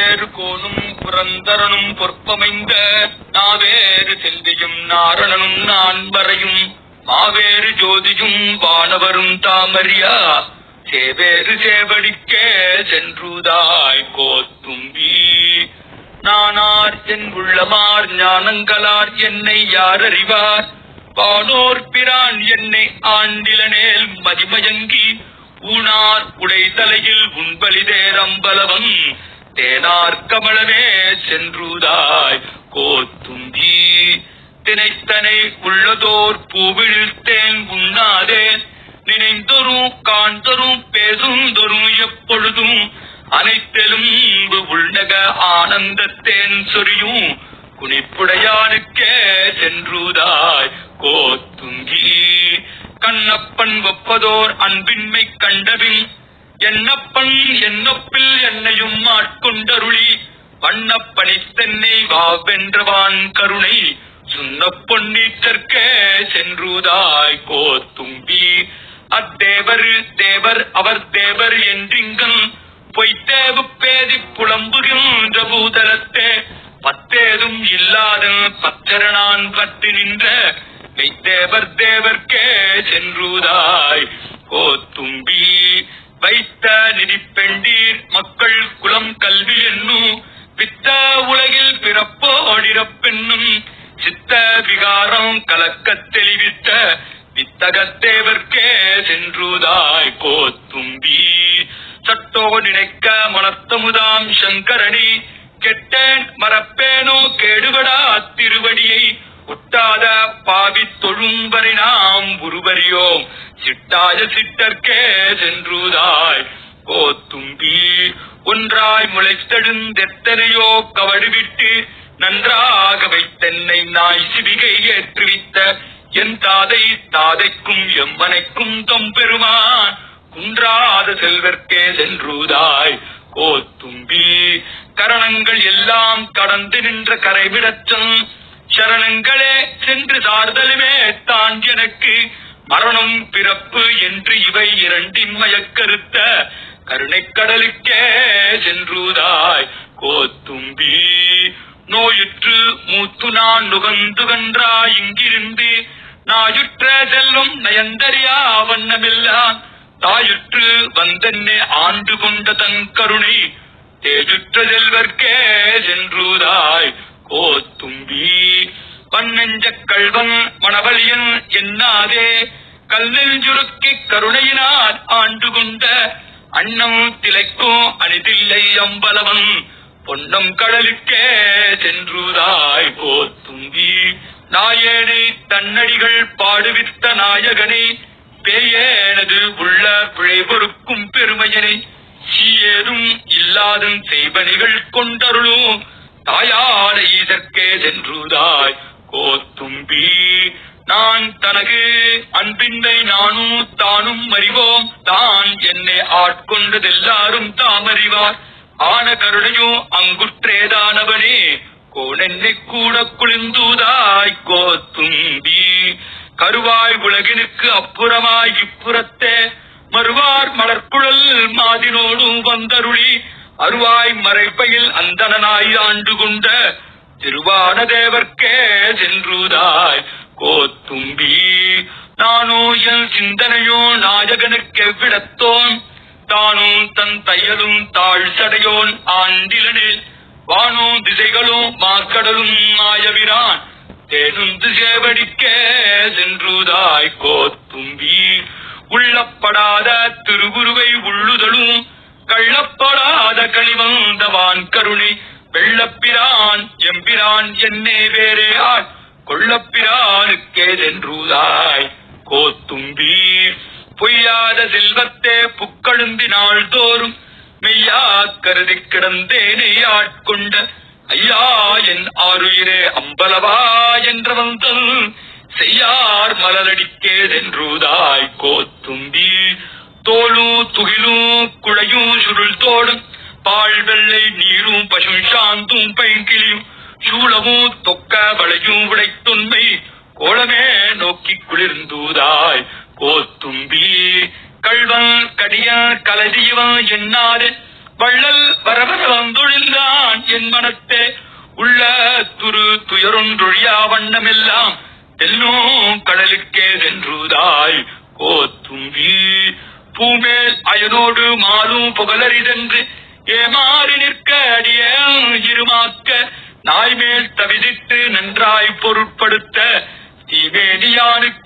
பூவேறு கோனும் புரந்தரனும் பொற்பமைந்த நாவேறு செல்வியும் நாரணனும் நான் வரையும் மாவேறு ஜோதியும் வானவரும் தாமரியா சேவேறு சேவடிக்கே சென்றுதாய் கோத்தும்பி. நானார் என் உள்ளமார் ஞானங்களார் என்னை யார் அறிவார் வானோர் பிரான் என்னை ஆண்டிலனேல் மதிமயங்கி ஊனார் உடை தலையில் உண்பலிதேரம்பலவன் தேனார் கமலமே சென்றுதாய். கோத்துந்தி தினைத்தனை உள்ளதோர் பூவிழித்தேன் உண்ணாதே நினைந்தொரும் காண்தொரும் பேசுந்தொரும் எப்பொழுதும் அனைத்திலும் உள்நக ஆனந்தத்தேன் சொரியும். குனிப்புடையானுக்கே சென்றுதாய். கோத்துங்கி கண்ணப்பன் ஒப்பதோர் அன்பின்மை கண்டபின் என்னப்பன் என்னொப்பில் என்னையும் மாட்கொண்டருளி ஆட்கொண்டருளி வண்ணப்பணித்தென்னை வாவென்றவான் கருணை சுண்ண பொன்னீற்றற்கே சென்றுதாய் கோத்தும்பி. அத்தேவர் தேவர் அவர் தேவர் என்றிங்கன் பொய்த்தேவு பேதி புலம்புகின்ற பூதலத்தே பத்தேதும் இல்லாத பச்சரணான் பற்றி நின்ற மெய்த்தேவர் தேவர்க்கே சென்றுதாய் உலகில் சித்த விகாரம் கலக்க தெளிவித்த வித்தகத்தேவர்க்கே சென்றுதாய் கோத்தும்பி. சட்டோ நினைக்க மனத்தமுதாம் சங்கரணி கெட்டேன் மறப்பேனோ கேடுபடா திருவடியை. ஒட்டாத பாவி தொழும்பரை நாம் உருவறியோம் சிட்டாய சிட்டர்க்கே சென்றுதாய் ஓ தும்பி ஒன்றாய் முளைத்தெழுந்தெத்தனையோ கவடுவிட்டு நன்றாக வைத்தென்னை நாய் சிவிகை ஏற்றுவித்த. என் தாதை தாதைக்கும் எம்மனைக்கும் தொம்பெருமான். குன்றாத செல்வர்க்கே சென்றுதாய் தும்பி கரணங்கள் எல்லாம் கடந்து நின்ற கரைவிடச்சம் சரணங்களே சென்று சார்தலுமே தான் எனக்கு. மரணம் பிறப்பு என்று இவை இரண்டின் மயக்கருத்த. கருணைக்கடலுக்கே சென்றுதாய். கோத்தும்பி நோயுற்று மூத்து நான் நுகந்துகன்றா இங்கிருந்து. நாயுற்ற செல்லும் நயந்தறியா வண்ணமெல்லாம். தாயுற்று வந்தென்னே ஆண்டு கொண்ட தன் கருணை. தேஜுற்ற செல்வர்க்கே சென்றுதாய். கோத்தும்பி பன்னெஞ்ச கல்வன் மணவழியன் என்னாதே. கல்நெஞ்சுருக்கி கருணையினால் ஆண்டு கொண்ட அண்ணம் திளைக்கும் அணிதில்லை அம்பலவன். பொன்னம் கடலுக்கே சென்றுதாய் போத்துங்கி நாயேனை தன்னடிகள் பாடுவித்த நாயகனை பேயேனது உள்ள பிழை பொறுக்கும் பெருமையனை. சீயேதும் இல்லாதும் செய்வனிகள் கொண்டருளும் தாயாரை இதற்கே சென்றுதாய் கோத்தும்பி நான் தனக்கு அன்பின்மை நானும் தானும் அறிவோம். தான் என்னை ஆட்கொண்டது எல்லாரும் தாம் அறிவார். ஆன கருணையும் அங்குற்றேதானவனே கோணென்னை கூட குளிர்ந்துதாய் கோத்தும்பி. கருவாய் உலகினுக்கு அப்புறமாய் இப்புறத்தே. மறுவார் மலர்குழல் மாதினோடும் வந்தருளி. அருவாய் மறைப்பையில் அந்தனாய் ஆண்டு கொண்ட திருவான தேவர்க்கே சென்றுதாய். கோத்தும்பி நானோ என் சிந்தனையோ நாயகனுக்கு எவ்விடத்தோன் தானும் தன் தையலும் தாழ் சடையோன் ஆண்டிலனில் வானோ திசைகளும் மாக்கடலும் மாயவிரான். தேனும் சேவடிக்கே சென்றுதாய் கோத்தும்பி உள்ளப்படாத திருவுருவை உள்ளுதலும். கள்ளப்படாத கனிவந்தவான் கருணை வெள்ளப்பிரான் எம்பிரான் என்னே வேறே ஆள் கொள்ளப்பிரானுக்கேதென்றுதாய் கோத்தும்பி பொய்யாத செல்வத்தே புக்கழுந்தி நாள் தோறும் மெய்யா கருதி கிடந்தேனை ஆட்கொண்ட ஐயா என் ஆறுயிரே அம்பலவா என்றவன் தன் செய்யார் மலரடிக்கேதென்றுதாய். கோத்தும்பி தோலும் துகிலும் குழையும் சுருள் தோடும் பால் வெள்ளை நீரும் பசும் சாந்தும் பைங்கிலியும் சூழவும் தொக்க வளையும் விளைத்துண்மை கோலமே நோக்கி குளிர்ந்தூதாய். கோத்தும்பி கள்வன் கடிய கலதியவன் என்னாது வள்ளல் வரவர வந்துழிந்தான் என் மனத்தே. உள்ள துரு துயரொன்றொழியா வண்ணமெல்லாம் எல்லும் கடலுக்கே சென்றுதாய். கோத்தும்பி பூமேல் அயனோடு மாலும் புகழறிதென்று ஏமாறி நிற்க அடிய இருமா நாய்மேல் தவிதித்து நன்றாய் பொருட்படுத்த தீவேதியானுக்கே